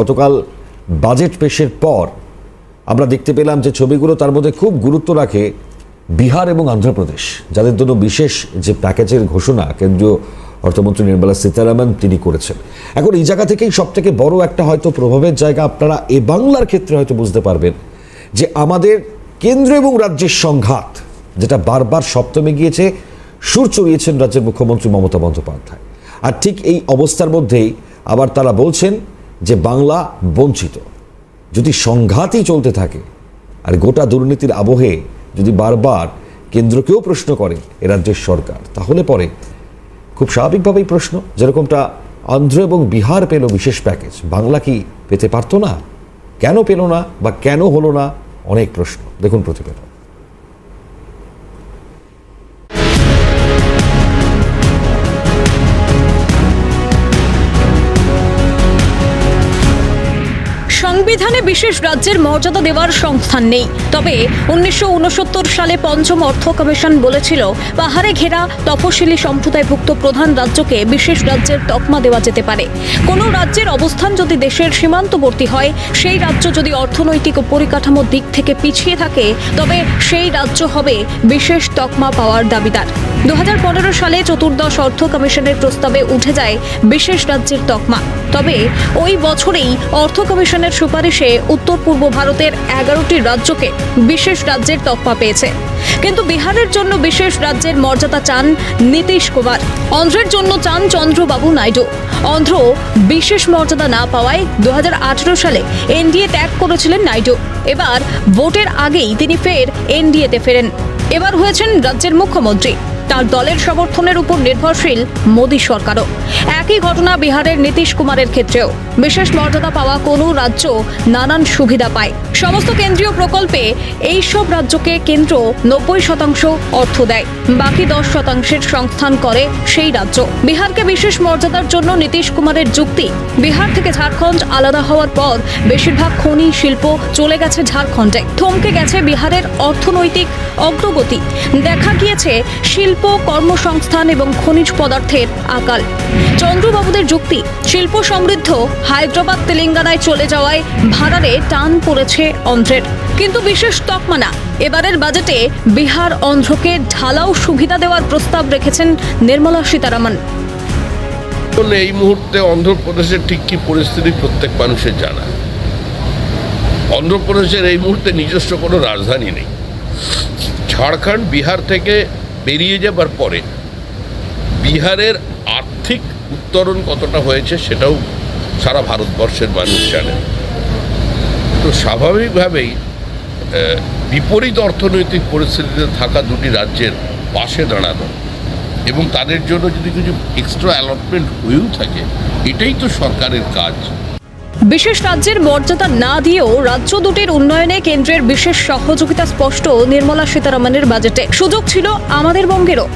গতকাল বাজেট পেশের পর আমরা দেখতে পেলাম যে ছবিগুলো তার মধ্যে খুব গুরুত্ব রাখে বিহার এবং অন্ধ্রপ্রদেশ, যাদের জন্য বিশেষ যে প্যাকেজের ঘোষণা কেন্দ্রীয় অর্থমন্ত্রী নির্মলা সীতারামন তিনি করেছেন। এখন এই জায়গা থেকেই সব থেকে বড় একটা হয়তো প্রভাবের জায়গা আপনারা এ বাংলার ক্ষেত্রে হয়তো বুঝতে পারবেন যে আমাদের কেন্দ্র এবং রাজ্যের সংঘাত, যেটা বারবার সপ্তমে গিয়েছে, সুর চড়িয়েছেন রাজ্যের মুখ্যমন্ত্রী মমতা বন্দ্যোপাধ্যায়। আর ঠিক এই অবস্থার মধ্যেই আবার তারা বলছেন যে বাংলা বঞ্চিত। যদি সংঘাতই চলতে থাকে, আর গোটা দুর্নীতির আবহে যদি বারবার কেন্দ্রকেও প্রশ্ন করে এ রাজ্যের সরকার, তাহলে পরে খুব স্বাভাবিকভাবেই প্রশ্ন, যেরকমটা অন্ধ্র এবং বিহার পেল বিশেষ প্যাকেজ, বাংলা কি পেতে পারতো না? কেন পেল না বা কেন হলো না? অনেক প্রশ্ন। দেখুন প্রতিবেদন। সংবিধানে বিশেষ রাজ্যের মর্যাদা দেওয়ার সংস্থান নেই। তবে উনিশশো উনসত্তর সালে পঞ্চম অর্থ কমিশন বলেছিল, পাহাড়ে ঘেরা তপশিলি সম্প্রদায়ভুক্ত প্রধান রাজ্যকে বিশেষ রাজ্যের তকমা দেওয়া যেতে পারে। কোনো রাজ্যের অবস্থান যদি দেশের সীমান্তবর্তী হয়, সেই রাজ্য যদি অর্থনৈতিক ও পরিকাঠামোর দিক থেকে পিছিয়ে থাকে, তবে সেই রাজ্য হবে বিশেষ তকমা পাওয়ার দাবিদার। দু হাজার পনেরো সালে চতুর্দশ অর্থ কমিশনের প্রস্তাবে উঠে যায় বিশেষ রাজ্যের তকমা। তবে ওই বছরেই অর্থ কমিশনের সুপারিশে উত্তর পূর্ব ভারতের এগারোটি রাজ্যকে বিশেষ রাজ্যের তকমা পেয়েছে। কিন্তু বিহারের জন্য বিশেষ রাজ্যের মর্যাদা চান নীতিশ কুমার। অন্ধ্রের জন্য চান চন্দ্রবাবু নাইডু। অন্ধ্র বিশেষ মর্যাদা না পাওয়ায় দু হাজার আঠেরো সালে এনডিএ ত্যাগ করেছিলেন নাইডু। এবার ভোটের আগেই তিনি ফের এনডিএতে ফেরেন। এবার হয়েছেন রাজ্যের মুখ্যমন্ত্রী। তার দলের সমর্থনের উপর নির্ভরশীল মোদী সরকারও। একই ঘটনা বিহারের নীতিশ কুমারের ক্ষেত্রেও। বিশেষ মর্যাদা পাওয়া কোনো রাজ্য নানান সুবিধা পায়। সমস্ত কেন্দ্রীয় প্রকল্পে এই সব রাজ্যকে কেন্দ্র নব্বই শতাংশ অর্থ দেয়। বাকি দশ শতাংশের সংস্থান করে সেই রাজ্য। বিহারকে বিশেষ মর্যাদার জন্য নীতিশ কুমারের যুক্তি, বিহার থেকে ঝাড়খণ্ড আলাদা হওয়ার পর বেশিরভাগ খনি শিল্প চলে গেছে ঝাড়খণ্ডে। থমকে গেছে বিহারের অর্থনৈতিক অগ্রগতি। দেখা গিয়েছে শিল্প, কর্মসংস্থান এবং খনিজ পদার্থের আকাল। চন্দ্রবাবুদের যুক্তি, শিল্প সমৃদ্ধ হায়দ্রাবাদ তেলেঙ্গানায় চলে যাওয়ায় ভাড়ারে টান পড়েছে অন্ধ্রের। কিন্তু বিশেষ তকমানা, এবারের বাজেটে বিহার অন্ধ্রকে ঢালাও সুবিধা দেওয়ার প্রস্তাব রেখেছেন নির্মলা সীতারামন। আসলে এই মুহূর্তে অন্ধ্রপ্রদেশের ঠিক কি পরিস্থিতি প্রত্যেক মানুষের জানা? অন্ধ্রপ্রদেশের এই মুহূর্তে নিজস্ব কোনো রাজধানী নেই। ঝাড়খণ্ড বিহার থেকে বেরিয়ে যাবার পরে বিহারের আর্থিক উত্তরণ কতটা হয়েছে সেটাও সারা ভারতবর্ষের মানুষ জানেন তো স্বাভাবিকভাবেই বিপরীত অর্থনৈতিক পরিস্থিতিতে থাকা দুটি রাজ্যের পাশে দাঁড়ানো এবং তাদের জন্য যদি কিছু এক্সট্রা অ্যালটমেন্ট হয়েও থাকে, এটাই তো সরকারের কাজ। বিশেষ রাজ্যের মর্যাদা না দিয়েও রাজ্য দুটির উন্নয়নে কেন্দ্রের বিশেষ সহযোগিতা স্পষ্ট নির্মলা সীতারামনের বাজেটে। সুযোগ ছিল আমাদের বঙ্গেরও।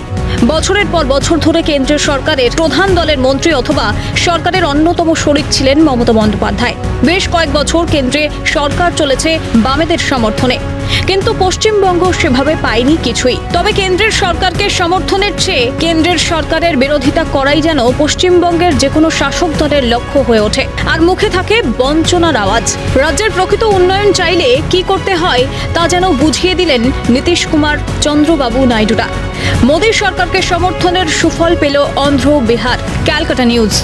বছরের পর বছর ধরে কেন্দ্রের সরকারের প্রধান দলের মন্ত্রী অথবা সরকারের অন্যতম শরিক ছিলেন মমতা বন্দ্যোপাধ্যায়। বেশ কয়েক বছর কেন্দ্রে সরকার চলেছে বামেদের সমর্থনে। কিন্তু পশ্চিমবঙ্গ সেভাবে পায়নি কিছুই। তবে কেন্দ্রের সরকারকে সমর্থনের চেয়ে কেন্দ্রের সরকারের বিরোধিতা করাই যেন পশ্চিমবঙ্গের যে কোনো শাসক দলের লক্ষ্য হয়ে ওঠে। আর মুখে থাকে বঞ্চনার আওয়াজ। রাজ্যের প্রকৃত উন্নয়ন চাইলে কি করতে হয় তা যেন বুঝিয়ে দিলেন নীতিশ কুমার চন্দ্রবাবু নাইডুরা মোদী সরকারকে সমর্থনের সুফল পেল অন্ধ্র বিহার। ক্যালকাটা নিউজ।